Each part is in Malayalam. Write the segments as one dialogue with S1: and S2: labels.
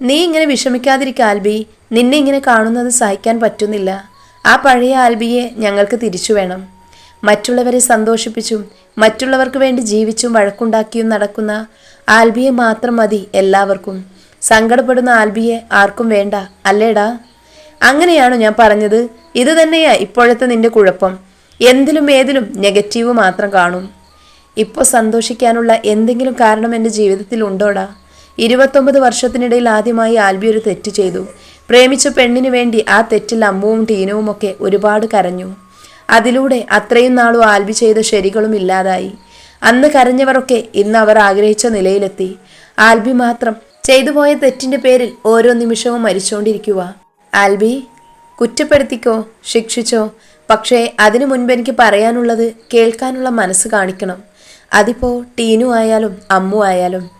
S1: നീ ഇങ്ങനെ വിഷമിക്കാതിരിക്കുക ആൽബി. നിന്നെ ഇങ്ങനെ കാണുന്നത് സഹിക്കാൻ പറ്റുന്നില്ല. ആ പഴയ ആൽബിയെ ഞങ്ങൾക്ക് തിരിച്ചു വേണം. മറ്റുള്ളവരെ സന്തോഷിപ്പിച്ചും മറ്റുള്ളവർക്ക് വേണ്ടി ജീവിച്ചും വഴക്കുണ്ടാക്കിയും നടക്കുന്ന ആൽബിയെ മാത്രം മതി എല്ലാവർക്കും. സങ്കടപ്പെടുന്ന ആൽബിയെ ആർക്കും വേണ്ട അല്ലേടാ? അങ്ങനെയാണോ ഞാൻ പറഞ്ഞത്? ഇത് തന്നെയാ ഇപ്പോഴത്തെ നിന്റെ കുഴപ്പം. എന്തിലും ഏതിലും നെഗറ്റീവ് മാത്രം കാണും. ഇപ്പോൾ സന്തോഷിക്കാനുള്ള എന്തെങ്കിലും കാരണം എന്റെ ജീവിതത്തിൽ ഉണ്ടോടാ ഇരുപത്തൊമ്പത് വർഷത്തിനിടയിൽ ആദ്യമായി ആൽബി ഒരു തെറ്റ് ചെയ്തു. പ്രേമിച്ച പെണ്ണിന് വേണ്ടി ആ തെറ്റിൽ അമ്മുവും ടീനവും ഒക്കെ ഒരുപാട് കരഞ്ഞു. അതിലൂടെ അത്രയും നാളും ആൽബി ചെയ്ത ശരികളും ഇല്ലാതായി. അന്ന് കരഞ്ഞവരൊക്കെ ഇന്ന് അവർ ആഗ്രഹിച്ച നിലയിലെത്തി. ആൽബി മാത്രം ചെയ്തുപോയ തെറ്റിന്റെ പേരിൽ ഓരോ നിമിഷവും മരിച്ചുകൊണ്ടിരിക്കുക ആൽബി കുറ്റപ്പെടുത്തിക്കോ ശിക്ഷിച്ചോ? പക്ഷേ അതിനു മുൻപ് എനിക്ക് പറയാനുള്ളത് കേൾക്കാനുള്ള മനസ്സ് കാണിക്കണം. അതിപ്പോ ടീനു ആയാലും അമ്മു ആയാലും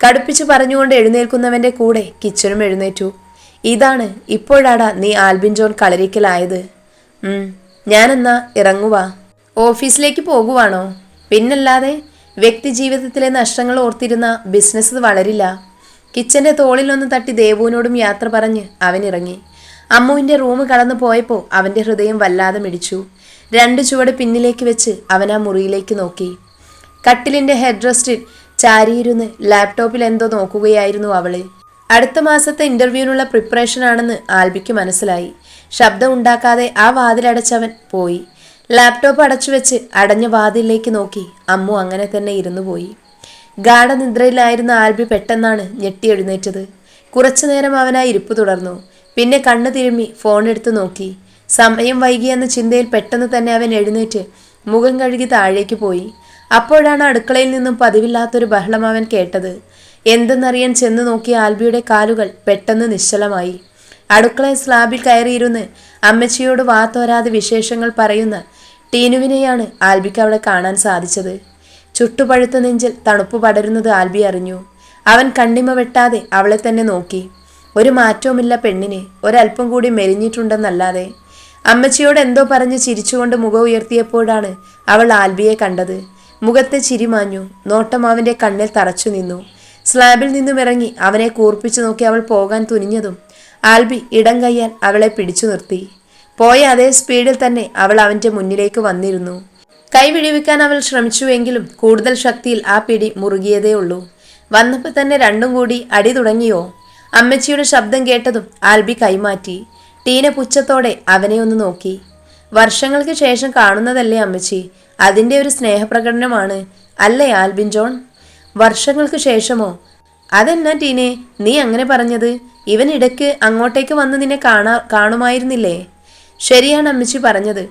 S1: കടുപ്പിച്ച് പറഞ്ഞുകൊണ്ട് എഴുന്നേൽക്കുന്നവന്റെ കൂടെ കിച്ചനും എഴുന്നേറ്റു. ഇതാണ് ഇപ്പോഴാടാ നീ ആൽബിൻ ജോൺ കളരിക്കലായത്. ഞാനെന്നാ ഇറങ്ങുവാ. ഓഫീസിലേക്ക് പോകുവാണോ? പിന്നല്ലാതെ വ്യക്തി ജീവിതത്തിലെ നഷ്ടങ്ങൾ ഓർത്തിരുന്ന ബിസിനസ് വളരില്ല. കിച്ചന്റെ തോളിലൊന്ന് തട്ടി ദേവുവിനോടും യാത്ര പറഞ്ഞ് ഇറങ്ങി അമ്മുവിന്റെ റൂം കടന്നു പോയപ്പോൾ അവന്റെ ഹൃദയം വല്ലാതെ മിടിച്ചു. രണ്ട് ചുവട് പിന്നിലേക്ക് വെച്ച് അവൻ ആ മുറിയിലേക്ക് നോക്കി. കട്ടിലിന്റെ ഹെഡ് റെസ്റ്റിൽ ചാരിയിരുന്ന് ലാപ്ടോപ്പിൽ എന്തോ നോക്കുകയായിരുന്നു അവൾ. അടുത്ത മാസത്തെ ഇന്റർവ്യൂവിനുള്ള പ്രിപ്പറേഷൻ ആണെന്ന് ആൽബിക്ക് മനസ്സിലായി. ശബ്ദം ഉണ്ടാക്കാതെ ആ വാതിലടച്ചവൻ പോയി. ലാപ്ടോപ്പ് അടച്ചു വെച്ച് അടഞ്ഞ വാതിലേക്ക് നോക്കി അമ്മു അങ്ങനെ തന്നെ ഇരുന്നു പോയി. ഗാഠനിദ്രയിലായിരുന്ന ആൽബി പെട്ടെന്നാണ് ഞെട്ടി എഴുന്നേറ്റത്. കുറച്ചു നേരം അവനായി ഇരിപ്പ് തുടർന്നു. പിന്നെ കണ്ണു തിരുമ്മി ഫോൺ എടുത്ത് നോക്കി. സമയം വൈകിയെന്ന ചിന്തയിൽ പെട്ടെന്ന് തന്നെ അവൻ എഴുന്നേറ്റ് മുഖം കഴുകി താഴേക്ക് പോയി. അപ്പോഴാണ് അടുക്കളയിൽ നിന്നും പതിവില്ലാത്തൊരു ബഹളം അവൻ കേട്ടത്. എന്തെന്നറിയാൻ ചെന്നു നോക്കിയ ആൽബിയുടെ കാലുകൾ പെട്ടെന്ന് നിശ്ചലമായി. അടുക്കള സ്ലാബിൽ കയറിയിരുന്ന് അമ്മച്ചിയോട് വാത്തോരാതെ വിശേഷങ്ങൾ പറയുന്ന ടീനുവിനെയാണ് ആൽബിക്ക് അവിടെ കാണാൻ സാധിച്ചത്. ചുട്ടുപഴുത്ത നെഞ്ചിൽ തണുപ്പ് പടരുന്നത് ആൽബി അറിഞ്ഞു. അവൻ കണ്ണിമ വെട്ടാതെ അവളെ തന്നെ നോക്കി. ഒരു മാറ്റവുമില്ല പെണ്ണിന്. ഒരല്പം കൂടി മെലിഞ്ഞിട്ടുണ്ടെന്നല്ലാതെ. അമ്മച്ചിയോട് എന്തോ പറഞ്ഞ് ചിരിച്ചുകൊണ്ട് മുഖം ഉയർത്തിയപ്പോഴാണ് അവൾ ആൽബിയെ കണ്ടത്. മുഖത്തെ ചിരിമാഞ്ഞു നോട്ടം അവന്റെ കണ്ണിൽ തറച്ചു നിന്നു. സ്ലാബിൽ നിന്നും ഇറങ്ങി അവനെ കൂർപ്പിച്ചു നോക്കി അവൾ പോകാൻ തുനിഞ്ഞതും ആൽബി ഇടം കയ്യാൽ അവളെ പിടിച്ചു നിർത്തി. പോയ അതേ സ്പീഡിൽ തന്നെ അവൾ അവന്റെ മുന്നിലേക്ക് വന്നിരുന്നു. കൈ വിടിവിക്കാൻ അവൾ ശ്രമിച്ചുവെങ്കിലും കൂടുതൽ ശക്തിയിൽ ആ പിടി മുറുകിയതേ ഉള്ളൂ. വന്നപ്പോൾ തന്നെ രണ്ടും കൂടി അടി തുടങ്ങിയോ? അമ്മച്ചിയുടെ ശബ്ദം കേട്ടതും ആൽബി കൈമാറ്റി. ടീന പുച്ഛത്തോടെ അവനെ ഒന്ന് നോക്കി. വർഷങ്ങൾക്ക് ശേഷം കാണുന്നതല്ലേ അമ്മച്ചി? അതിന്റെ ഒരു സ്നേഹപ്രകടനമാണ്. അല്ലേ ആൽബിൻ ജോൺ? വർഷങ്ങൾക്ക് ശേഷമോ? അതെന്നാ ടീനെ നീ അങ്ങനെ പറഞ്ഞത്? ഇവൻ ഇടയ്ക്ക് അങ്ങോട്ടേക്ക് വന്ന് നിന്നെ കാണാ കാണുമായിരുന്നില്ലേ? ശരിയാണ് അമ്മച്ചി പറഞ്ഞത്.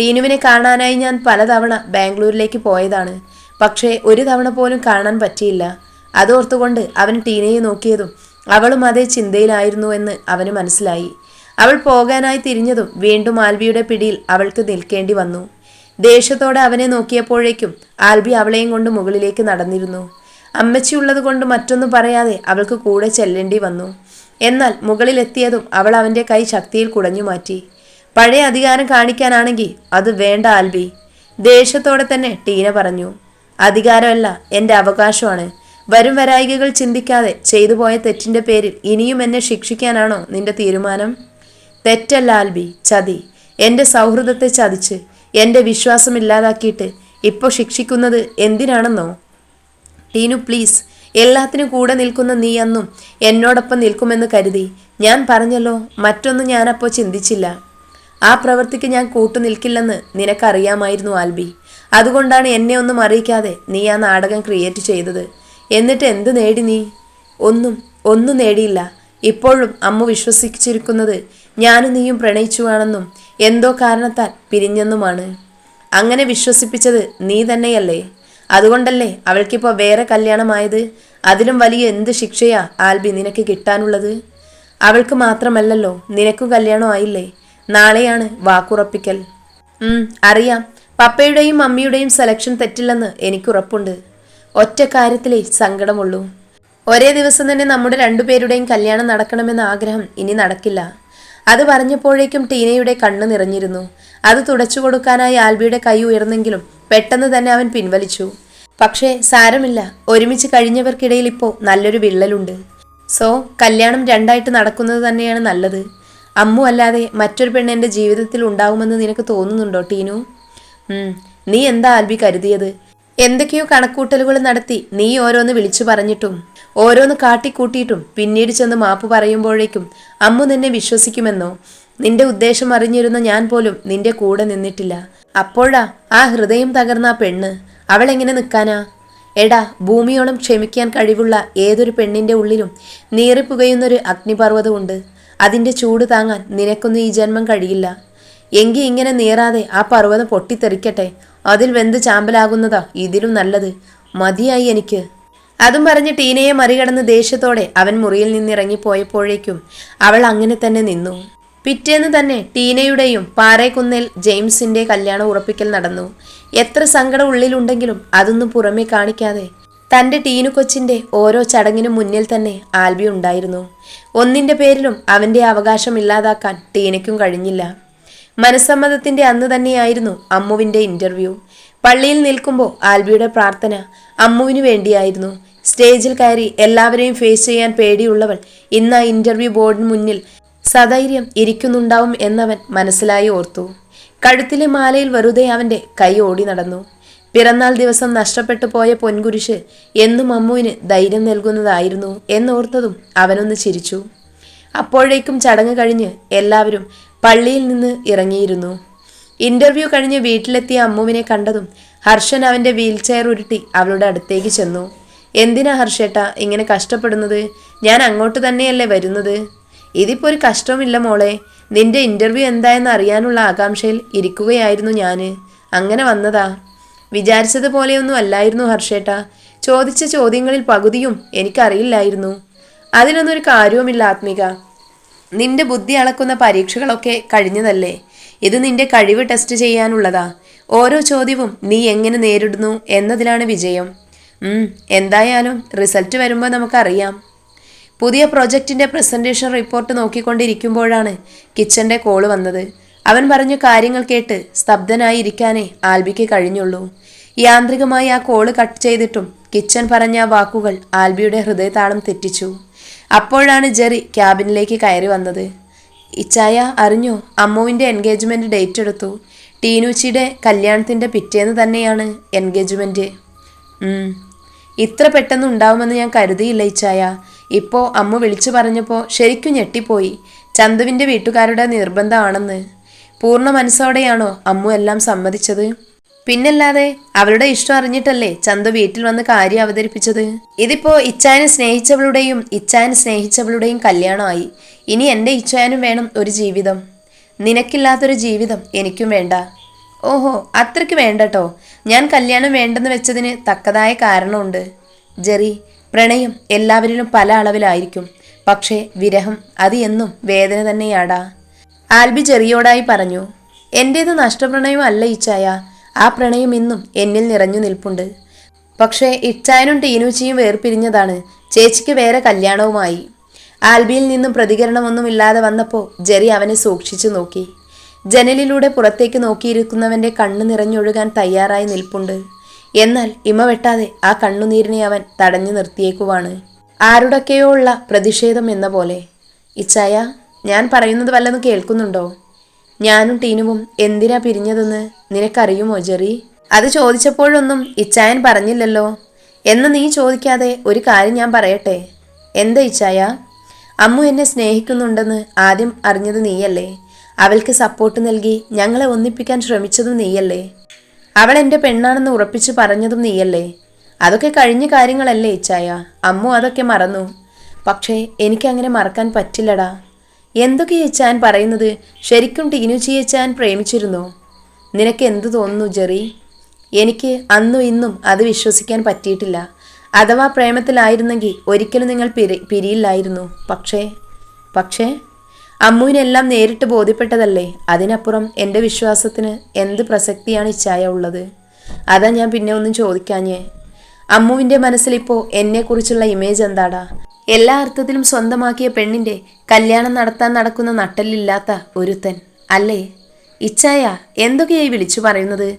S1: ടീനുവിനെ കാണാനായി ഞാൻ പലതവണ ബാംഗ്ലൂരിലേക്ക് പോയതാണ്. പക്ഷേ ഒരു തവണ പോലും കാണാൻ പറ്റിയില്ല. അതോർത്തുകൊണ്ട് അവൻ ടീനയെ നോക്കിയതും അവളും അതേ ചിന്തയിലായിരുന്നു എന്ന് അവന് മനസ്സിലായി. അവൾ പോകാനായി തിരിഞ്ഞതും വീണ്ടും ആൽബിയുടെ പിടിയിൽ അവൾക്ക് നിൽക്കേണ്ടി വന്നു. ദേഷ്യത്തോടെ അവനെ നോക്കിയപ്പോഴേക്കും ആൽബി അവളെയും കൊണ്ട് മുകളിലേക്ക് നടന്നിരുന്നു. അമ്മച്ചി ഉള്ളത് കൊണ്ട് മറ്റൊന്നും പറയാതെ അവൾക്ക് കൂടെ ചെല്ലേണ്ടി വന്നു. എന്നാൽ മുകളിലെത്തിയതും അവൾ അവന്റെ കൈ ശക്തിയിൽ കുടഞ്ഞു മാറ്റി. പഴയ അധികാരം കാണിക്കാനാണെങ്കിൽ അത് വേണ്ട ആൽബി. ദേഷ്യത്തോടെ തന്നെ ടീന പറഞ്ഞു. അധികാരമല്ല എന്റെ അവകാശമാണ്. വരും വരായികകൾ ചിന്തിക്കാതെ ചെയ്തു പോയ തെറ്റിന്റെ പേരിൽ ഇനിയും എന്നെ ശിക്ഷിക്കാനാണോ നിന്റെ തീരുമാനം? തെറ്റല്ല ആൽബി. ചതി. എന്റെ സൗഹൃദത്തെ ചതിച്ച് എന്റെ വിശ്വാസം ഇല്ലാതാക്കിയിട്ട് ഇപ്പോൾ ശിക്ഷിക്കുന്നത് എന്തിനാണെന്നോ? ടീനു പ്ലീസ്. എല്ലാത്തിനും കൂടെ നിൽക്കുന്ന നീ അന്നും എന്നോടൊപ്പം നിൽക്കുമെന്ന് കരുതി. ഞാൻ പറഞ്ഞല്ലോ മറ്റൊന്നും ഞാനപ്പോൾ ചിന്തിച്ചില്ല. ആ പ്രവൃത്തിക്ക് ഞാൻ കൂട്ടു നിൽക്കില്ലെന്ന് നിനക്കറിയാമായിരുന്നു ആൽബി. അതുകൊണ്ടാണ് എന്നെ ഒന്നും അറിയിക്കാതെ നീ ആ നാടകം ക്രിയേറ്റ് ചെയ്തത്. എന്നിട്ട് എന്ത് നേടി നീ? ഒന്നും ഒന്നും നേടിയില്ല. ഇപ്പോഴും അമ്മ വിശ്വസിച്ചിരിക്കുന്നത് ഞാനും നീയും പ്രണയിച്ചുവാണെന്നും എന്തോ കാരണത്താൽ പിരിഞ്ഞെന്നുമാണ്. അങ്ങനെ വിശ്വസിപ്പിച്ചത് നീ തന്നെയല്ലേ? അതുകൊണ്ടല്ലേ അവൾക്കിപ്പോൾ വേറെ കല്യാണമായത്? അതിലും വലിയ എന്ത് ശിക്ഷയാ ആൽബി നിനക്ക് കിട്ടാനുള്ളത്? അവൾക്ക് മാത്രമല്ലല്ലോ നിനക്കും കല്യാണം ആയില്ലേ? നാളെയാണ് വാക്കുറപ്പിക്കൽ. അറിയാം. പപ്പയുടെയും മമ്മിയുടെയും സെലക്ഷൻ തെറ്റില്ലെന്ന് എനിക്കുറപ്പുണ്ട്. ഒറ്റ കാര്യത്തിലേ സങ്കടമുള്ളൂ. ഒരേ ദിവസം തന്നെ നമ്മുടെ രണ്ടുപേരുടെയും കല്യാണം നടക്കണമെന്ന ആഗ്രഹം ഇനി നടക്കില്ല. അത് പറഞ്ഞപ്പോഴേക്കും ടീനയുടെ കണ്ണ് നിറഞ്ഞിരുന്നു. അത് തുടച്ചു കൊടുക്കാനായി ആൽബിയുടെ കൈ ഉയർന്നെങ്കിലും പെട്ടെന്ന് തന്നെ അവൻ പിൻവലിച്ചു. പക്ഷേ സാരമില്ല. ഒരുമിച്ച് കഴിഞ്ഞവർക്കിടയിൽ ഇപ്പോൾ നല്ലൊരു വിള്ളലുണ്ട്. സോ കല്യാണം രണ്ടായിട്ട് നടക്കുന്നത് തന്നെയാണ് നല്ലത്. അമ്മു അല്ലാതെ മറ്റൊരു പെണ്ണ് എന്റെ ജീവിതത്തിൽ ഉണ്ടാവുമെന്ന് നിനക്ക് തോന്നുന്നുണ്ടോ ടീനു? നീ എന്താ ആൽബി കരുതിയത്? എന്തൊക്കെയോ കണക്കൂട്ടലുകൾ നടത്തി നീ ഓരോന്ന് വിളിച്ചു പറഞ്ഞിട്ടും ഓരോന്ന് കാട്ടിക്കൂട്ടിയിട്ടും പിന്നീട് ചെന്ന് മാപ്പ് പറയുമ്പോഴേക്കും അമ്മു നിന്നെ വിശ്വസിക്കുമെന്നോ? നിന്റെ ഉദ്ദേശം അറിഞ്ഞിരുന്ന ഞാൻ പോലും നിന്റെ കൂടെ നിന്നിട്ടില്ല. അപ്പോഴാ ആ ഹൃദയം തകർന്ന ആ പെണ്ണ്. അവളെങ്ങനെ നിൽക്കാനാ എടാ ഭൂമിയോളം ക്ഷമിക്കാൻ കഴിവുള്ള ഏതൊരു പെണ്ണിന്റെ ഉള്ളിലും നീറിപ്പുകയുന്നൊരു അഗ്നിപർവതമുണ്ട് അതിന്റെ ചൂട് താങ്ങാൻ നിനക്കൊന്നും ഈ ജന്മം കഴിയില്ല. എങ്കി ഇങ്ങനെ നീറാതെ ആ പർവതം പൊട്ടിത്തെറിക്കട്ടെ. അതിൽ വെന്ത് ചാമ്പലാകുന്നതാ ഇതിലും നല്ലത്. മതിയായി എനിക്ക്. അതും പറഞ്ഞ് ടീനയെ മറികടന്ന് ദേഷ്യത്തോടെ അവൻ മുറിയിൽ നിന്നിറങ്ങിപ്പോയപ്പോഴേക്കും അവൾ അങ്ങനെ തന്നെ നിന്നു. പിറ്റേന്ന് തന്നെ ടീനയുടെയും പാറേക്കുന്നിൽ ജെയിംസിന്റെ കല്യാണം ഉറപ്പിക്കൽ നടന്നു. എത്ര സങ്കടം ഉള്ളിലുണ്ടെങ്കിലും അതൊന്നും പുറമേ കാണിക്കാതെ തന്റെ ടീനു കൊച്ചിന്റെ ഓരോ ചടങ്ങിനും മുന്നിൽ തന്നെ ആൽബി ഉണ്ടായിരുന്നു. ഒന്നിന്റെ പേരിലും അവന്റെ അവകാശം ഇല്ലാതാക്കാൻ ടീനയ്ക്കും കഴിഞ്ഞില്ല. മനസ്സമ്മതത്തിന്റെ അന്ന് തന്നെയായിരുന്നു അമ്മുവിന്റെ ഇന്റർവ്യൂ. പള്ളിയിൽ നിൽക്കുമ്പോൾ ആൽബിയുടെ പ്രാർത്ഥന അമ്മുവിനു വേണ്ടിയായിരുന്നു. സ്റ്റേജിൽ കയറി എല്ലാവരെയും ഫേസ് ചെയ്യാൻ പേടിയുള്ളവൾ ഇന്ന് ആ ഇന്റർവ്യൂ ബോർഡിന് മുന്നിൽ സധൈര്യം ഇരിക്കുന്നുണ്ടാവും എന്നവൻ മനസ്സിലായി ഓർത്തു. കഴുത്തിലെ മാലയിൽ വെറുതെ അവന്റെ കൈ ഓടി നടന്നു. പിറന്നാൾ ദിവസം നഷ്ടപ്പെട്ടു പോയ പൊൻകുരിശ് എന്നും അമ്മുവിന് ധൈര്യം നൽകുന്നതായിരുന്നു എന്നോർത്തതും അവനൊന്ന് ചിരിച്ചു. അപ്പോഴേക്കും ചടങ്ങ് കഴിഞ്ഞ് എല്ലാവരും പള്ളിയിൽ നിന്ന് ഇറങ്ങിയിരുന്നു. ഇന്റർവ്യൂ കഴിഞ്ഞ് വീട്ടിലെത്തിയ അമ്മുവിനെ കണ്ടതും ഹർഷൻ അവന്റെ വീൽചെയർ ഉരുട്ടി അവളുടെ അടുത്തേക്ക് ചെന്നു. എന്തിനാ ഹർഷേട്ട ഇങ്ങനെ കഷ്ടപ്പെടുന്നത്? ഞാൻ അങ്ങോട്ട് തന്നെയല്ലേ വരുന്നത്? ഇതിപ്പോ ഒരു കഷ്ടവുമില്ല മോളെ. നിന്റെ ഇന്റർവ്യൂ എന്തായെന്ന് അറിയാനുള്ള ആകാംക്ഷയിൽ ഇരിക്കുകയായിരുന്നു ഞാൻ അങ്ങനെ വന്നതാ. വിചാരിച്ചതുപോലെയൊന്നും അല്ലായിരുന്നു ഹർഷേട്ട. ചോദിച്ച ചോദ്യങ്ങളിൽ പകുതിയും എനിക്കറിയില്ലായിരുന്നു. അതിനൊന്നും ഒരു കാര്യവുമില്ല ആത്മിക. നിന്റെ ബുദ്ധി അളക്കുന്ന പരീക്ഷകളൊക്കെ കഴിഞ്ഞതല്ലേ? ഇത് നിന്റെ കഴിവ് ടെസ്റ്റ് ചെയ്യാനുള്ളതാ. ഓരോ ചോദ്യവും നീ എങ്ങനെ നേരിടുന്നു എന്നതിലാണ് വിജയം. എന്തായാലും റിസൾട്ട് വരുമ്പോൾ നമുക്കറിയാം. പുതിയ പ്രൊജക്ടിന്റെ പ്രസന്റേഷൻ റിപ്പോർട്ട് നോക്കിക്കൊണ്ടിരിക്കുമ്പോഴാണ് കിച്ചന്റെ കോൾ വന്നത്. അവൻ പറഞ്ഞ കാര്യങ്ങൾ കേട്ട് സ്തബ്ധനായി ഇരിക്കാനേ ആൽബിക്ക് കഴിഞ്ഞുള്ളൂ. യാന്ത്രികമായി ആ കോൾ കട്ട് ചെയ്തിട്ടും കിച്ചൻ പറഞ്ഞ ആ വാക്കുകൾ ആൽബിയുടെ ഹൃദയതാളം തെറ്റിച്ചു. അപ്പോഴാണ് ജെറി ക്യാബിനിലേക്ക് കയറി വന്നത്. ഇച്ചായ അറിഞ്ഞു അമ്മുവിന്റെ എൻഗേജ്മെന്റ് ഡേറ്റ് എടുത്തു. ടീനൂച്ചിയുടെ കല്യാണത്തിന്റെ പിറ്റേന്ന് തന്നെയാണ് എൻഗേജ്മെന്റ് ഉം. ഇത്ര പെട്ടെന്ന് ഉണ്ടാവുമെന്ന് ഞാൻ കരുതിയില്ല ഇച്ചായ. ഇപ്പോൾ അമ്മ വിളിച്ചു പറഞ്ഞപ്പോൾ ശരിക്കും ഞെട്ടിപ്പോയി. ചന്തുവിന്റെ വീട്ടുകാരുടെ നിർബന്ധമാണെന്ന്. പൂർണ മനസ്സോടെയാണോ അമ്മു എല്ലാം സമ്മതിച്ചത്? പിന്നല്ലാതെ അവരുടെ ഇഷ്ടം അറിഞ്ഞിട്ടല്ലേ ചന്തു വീട്ടിൽ വന്ന് കാര്യം അവതരിപ്പിച്ചത്? ഇതിപ്പോ ഇച്ചാനെ സ്നേഹിച്ചവളുടെയും ഇച്ചാനെ സ്നേഹിച്ചവളുടെയും കല്യാണമായി. ഇനി എന്റെ ഇച്ചാനും വേണം ഒരു ജീവിതം. നിനക്കില്ലാത്തൊരു ജീവിതം എനിക്കും വേണ്ട. ഓഹോ അത്രയ്ക്ക് വേണ്ടട്ടോ. ഞാൻ കല്യാണം വേണ്ടെന്ന് വെച്ചതിന് തക്കതായ കാരണമുണ്ട്. ജെറി പ്രണയം എല്ലാവരിലും പല അളവിലായിരിക്കും. പക്ഷേ വിരഹം അത് എന്നും വേദന തന്നെയാടാ. ആൽബി ചെറിയോടായി പറഞ്ഞു എന്റേത് നഷ്ടപ്രണയം അല്ല ഇച്ചായ. ആ പ്രണയം ഇന്നും എന്നിൽ നിറഞ്ഞു നിൽപ്പുണ്ട്. പക്ഷേ ഇച്ചായനും ടീനൂച്ചിയും വേർപിരിഞ്ഞതാണ്. ചേച്ചിക്ക് വേറെ കല്യാണവുമായി. ആൽബിയിൽ നിന്നും പ്രതികരണമൊന്നുമില്ലാതെ വന്നപ്പോൾ ജെറി അവനെ സൂക്ഷിച്ചു നോക്കി. ജനലിലൂടെ പുറത്തേക്ക് നോക്കിയിരിക്കുന്നവന്റെ കണ്ണു നിറഞ്ഞൊഴുകാൻ തയ്യാറായി നിൽപ്പുണ്ട്. എന്നാൽ ഇമ വെട്ടാതെ ആ കണ്ണുനീരിനെ അവൻ തടഞ്ഞു നിർത്തിയേക്കുവാണ്. ആരുടൊക്കെയോ ഉള്ള പ്രതിഷേധം എന്ന പോലെ. ഇച്ചായ ഞാൻ പറയുന്നത് വല്ലതും കേൾക്കുന്നുണ്ടോ? ഞാനും ടീനുവും എന്തിനാ പിരിഞ്ഞതെന്ന് നിനക്കറിയുമോ ജെറി? അത് ചോദിച്ചപ്പോഴൊന്നും ഇച്ചായൻ പറഞ്ഞില്ലല്ലോ. എന്ന് നീ ചോദിക്കാതെ ഒരു കാര്യം ഞാൻ പറയട്ടെ? എന്താ ഇച്ചായ? അമ്മു എന്നെ സ്നേഹിക്കുന്നുണ്ടെന്ന് ആദ്യം അറിഞ്ഞത് നീയല്ലേ? അവൾക്ക് സപ്പോർട്ട് നൽകി ഞങ്ങളെ ഒന്നിപ്പിക്കാൻ ശ്രമിച്ചതും നീയല്ലേ? അവൾ എന്റെ പെണ്ണാണെന്ന് ഉറപ്പിച്ച് പറഞ്ഞതും നീയല്ലേ? അതൊക്കെ കഴിഞ്ഞ കാര്യങ്ങളല്ലേ ഇച്ചായ? അമ്മു അതൊക്കെ മറന്നു. പക്ഷേ എനിക്കങ്ങനെ മറക്കാൻ പറ്റില്ലടാ. എന്തൊക്കെയാ ഇച്ചാൻ പറയുന്നത്? ശരിക്കും ടീനു ഇച്ചാൻ പ്രേമിച്ചിരുന്നോ. നിനക്ക് എന്തു തോന്നുന്നു ജെറി? എനിക്ക് അന്നും ഇന്നും അത് വിശ്വസിക്കാൻ പറ്റിയിട്ടില്ല. അഥവാ പ്രേമത്തിലായിരുന്നെങ്കിൽ ഒരിക്കലും നിങ്ങൾ പിരി പിരിയില്ലായിരുന്നു. പക്ഷേ പക്ഷേ അമ്മുവിനെല്ലാം നേരിട്ട് ബോധ്യപ്പെട്ടതല്ലേ? അതിനപ്പുറം എന്റെ വിശ്വാസത്തിന് എന്ത് പ്രസക്തിയാണ് ഇച്ഛായ ഉള്ളത്? അതാ ഞാൻ പിന്നെ ഒന്നും ചോദിക്കാഞ്ഞേ. അമ്മുവിന്റെ മനസ്സിലിപ്പോൾ എന്നെക്കുറിച്ചുള്ള ഇമേജ് എന്താടാ? എല്ലാ അർത്ഥത്തിലും സ്വന്തമാക്കിയ പെണ്ണിന്റെ കല്യാണം നടത്താൻ നടക്കുന്ന നട്ടലില്ലാത്ത ഒരുത്തൻ. അല്ലേ? ഇച്ചായ എന്തൊക്കെയായി വിളിച്ചു പറയുന്നത്?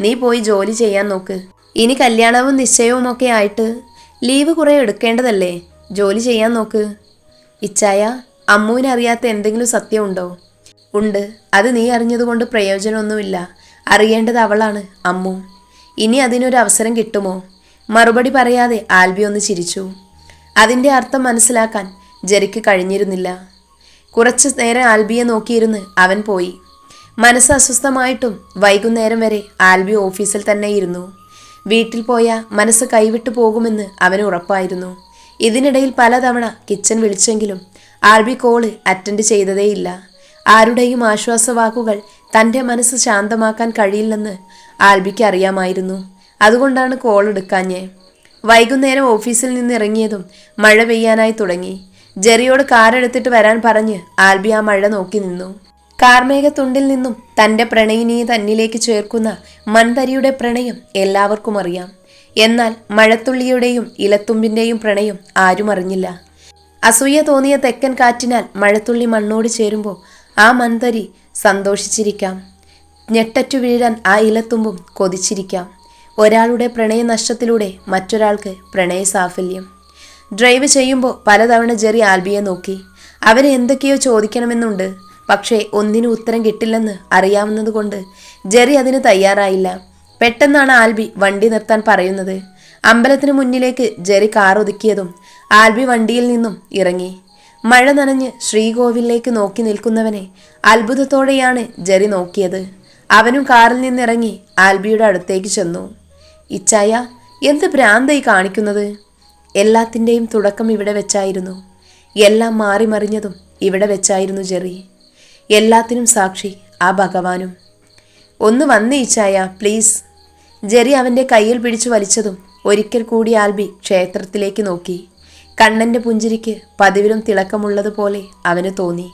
S1: നീ പോയി ജോലി ചെയ്യാൻ നോക്ക്. ഇനി കല്യാണവും നിശ്ചയവും ഒക്കെ ആയിട്ട് ലീവ് കുറെ എടുക്കേണ്ടതല്ലേ? ജോലി ചെയ്യാൻ നോക്ക്. ഇച്ചായ അമ്മുവിനറിയാത്ത എന്തെങ്കിലും സത്യമുണ്ടോ ഉണ്ട്. അത് നീ അറിഞ്ഞതുകൊണ്ട് പ്രയോജനമൊന്നുമില്ല. അറിയേണ്ടത് അവളാണ് അമ്മു. ഇനി അതിനൊരു അവസരം കിട്ടുമോ? മറുപടി പറയാതെ ആൽബി ഒന്ന് ചിരിച്ചു. അതിന്റെ അർത്ഥം മനസ്സിലാക്കാൻ ജെറിക്ക് കഴിഞ്ഞിരുന്നില്ല. കുറച്ചു നേരം ആൽബിയെ നോക്കിയിരുന്ന് അവൻ പോയി. മനസ്സ് അസ്വസ്ഥമായിട്ടും വൈകുന്നേരം വരെ ആൽബി ഓഫീസിൽ തന്നെ ഇരുന്നു. വീട്ടിൽ പോയ മനസ്സ് കൈവിട്ടു പോകുമെന്ന് അവന് ഉറപ്പായിരുന്നു. ഇതിനിടയിൽ പലതവണ കിച്ചൻ വിളിച്ചെങ്കിലും ആൽബി കോൾ അറ്റൻഡ് ചെയ്തതേയില്ല. ആരുടെയും ആശ്വാസവാക്കുകൾ തന്റെ മനസ്സ് ശാന്തമാക്കാൻ കഴിയില്ലെന്ന് ആൽബിക്ക് അറിയാമായിരുന്നു. അതുകൊണ്ടാണ് കോൾ എടുക്കാഞ്ഞേ. വൈകുന്നേരം ഓഫീസിൽ നിന്ന് ഇറങ്ങിയതും മഴ പെയ്യാനായി തുടങ്ങി. ജെറിയോട് കാറെടുത്തിട്ട് വരാൻ പറഞ്ഞ് ആൽബി ആ മഴ നോക്കി നിന്നു. കാർമേഘത്തുണ്ടിൽ നിന്നും തന്റെ പ്രണയിനിയെ തന്നിലേക്ക് ചേർക്കുന്ന മൺതരിയുടെ പ്രണയം എല്ലാവർക്കും അറിയാം. എന്നാൽ മഴത്തുള്ളിയുടെയും ഇലത്തുമ്പിന്റെയും പ്രണയം ആരും അറിഞ്ഞില്ല. അസൂയ തോന്നിയ തെക്കൻ കാറ്റിനാൽ മഴത്തുള്ളി മണ്ണോട് ചേരുമ്പോൾ ആ മൺതരി സന്തോഷിച്ചിരിക്കാം. ഞെട്ടറ്റു വീഴാൻ ആ ഇലത്തുമ്പും കൊതിച്ചിരിക്കാം. ഒരാളുടെ പ്രണയനഷ്ടത്തിലൂടെ മറ്റൊരാൾക്ക് പ്രണയ സാഫല്യം ഡ്രൈവ് ചെയ്യുമ്പോൾ പലതവണ ജെറി ആൽബിയെ നോക്കി അവരെ എന്തൊക്കെയോ ചോദിക്കണമെന്നുണ്ട് പക്ഷേ ഒന്നിനും ഉത്തരം കിട്ടില്ലെന്ന് അറിയാവുന്നതുകൊണ്ട് ജെറി അതിന് തയ്യാറായില്ല. പെട്ടെന്നാണ് ആൽബി വണ്ടി നിർത്താൻ പറയുന്നത്. അമ്പലത്തിന് മുന്നിലേക്ക് ജെറി കാർ ഒതുക്കിയതും ആൽബി വണ്ടിയിൽ നിന്നും ഇറങ്ങി. മഴ നനഞ്ഞ് ശ്രീകോവിലേക്ക് നോക്കി നിൽക്കുന്നവനെ അത്ഭുതത്തോടെയാണ് ജെറി നോക്കിയത്. അവനും കാറിൽ നിന്നിറങ്ങി ആൽബിയുടെ അടുത്തേക്ക് ചെന്നു. ഇച്ചായ എന്ത് ഭ്രാന്തായി കാണിക്കുന്നത്? എല്ലാത്തിന്റെയും തുടക്കം ഇവിടെ വെച്ചായിരുന്നു. എല്ലാം മാറി മറിഞ്ഞതും ഇവിടെ വെച്ചായിരുന്നു ജെറി. എല്ലാത്തിനും സാക്ഷി ആ ഭഗവാനും. ഒന്ന് വന്ന് ഇച്ചായ പ്ലീസ്. ജെറി അവന്റെ കയ്യിൽ പിടിച്ചു വലിച്ചതും ഒരിക്കൽ കൂടി ആൽബി ക്ഷേത്രത്തിലേക്ക് നോക്കി. കണ്ണന്റെ പുഞ്ചിരിക്ക് പതിവിലും തിളക്കമുള്ളതുപോലെ അവന് തോന്നി.